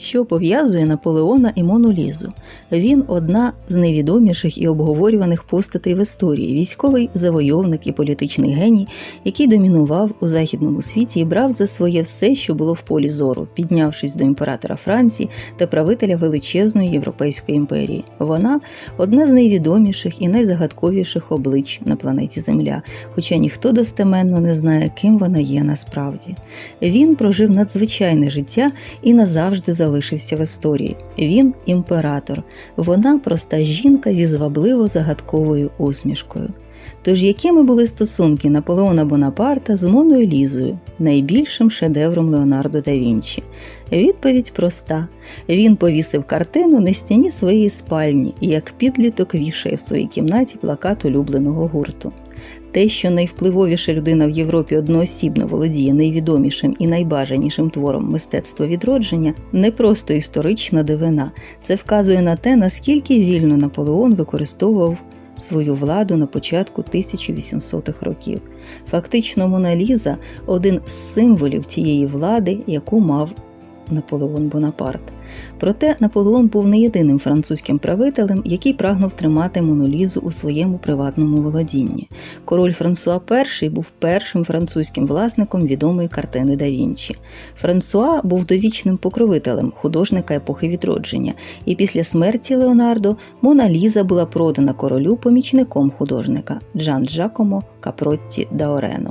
що пов'язує Наполеона і Мону Лізу. Він одна з найвідоміших і обговорюваних постатей в історії, військовий завойовник і політичний геній, який домінував у західному світі і брав за своє все, що було в полі зору, піднявшись до імператора Франції та правителя величезної європейської імперії. Вона одна з найвідоміших і найзагадковіших облич на планеті Земля, хоча ніхто достеменно не знає, ким вона є насправді. Він прожив надзвичайне життя і назавжди залишився в історії. Він імператор, вона проста жінка зі звабливо загадковою усмішкою. Тож якими були стосунки Наполеона Бонапарта з Моною Лізою, найбільшим шедевром Леонардо да Вінчі? Відповідь проста: він повісив картину на стіні своєї спальні і як підліток вішає в своїй кімнаті плакат улюбленого гурту. Те, що найвпливовіша людина в Європі одноосібно володіє найвідомішим і найбажанішим твором мистецтва відродження, не просто історична дивина. Це вказує на те, наскільки вільно Наполеон використовував свою владу на початку 1800-х років. Фактично, Мона Ліза один з символів тієї влади, яку мав Наполеон Бонапарт. Проте Наполеон був не єдиним французьким правителем, який прагнув тримати Монолізу у своєму приватному володінні. Король Франсуа І був першим французьким власником відомої картини да Вінчі. Франсуа був довічним покровителем художника епохи відродження, і після смерті Леонардо Мона Ліза була продана королю помічником художника Джан Джакомо Капротті Даорено.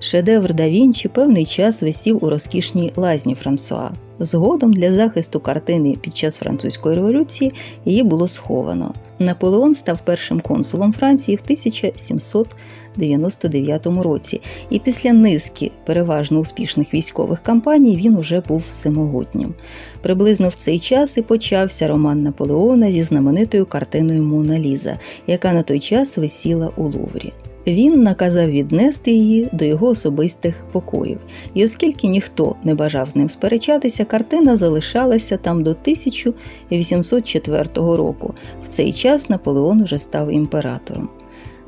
Шедевр да Вінчі певний час висів у розкішній лазні Франсуа. Згодом для захисту картини під час французької революції її було сховано. Наполеон став першим консулом Франції в 1799 році, і після низки переважно успішних військових кампаній він уже був всемогутнім. Приблизно в цей час і почався роман Наполеона зі знаменитою картиною Мона Ліза, яка на той час висіла у Луврі. Він наказав віднести її до його особистих покоїв, і оскільки ніхто не бажав з ним сперечатися, картина залишалася там до 1804 року. В цей час Наполеон вже став імператором.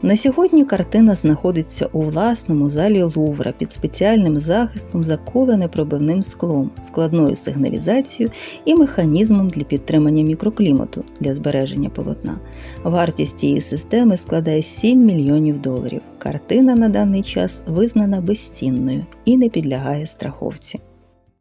На сьогодні картина знаходиться у власному залі Лувра під спеціальним захистом, закулене пробивним склом, складною сигналізацією і механізмом для підтримання мікроклімату для збереження полотна. Вартість цієї системи складає 7 мільйонів доларів. Картина на даний час визнана безцінною і не підлягає страховці.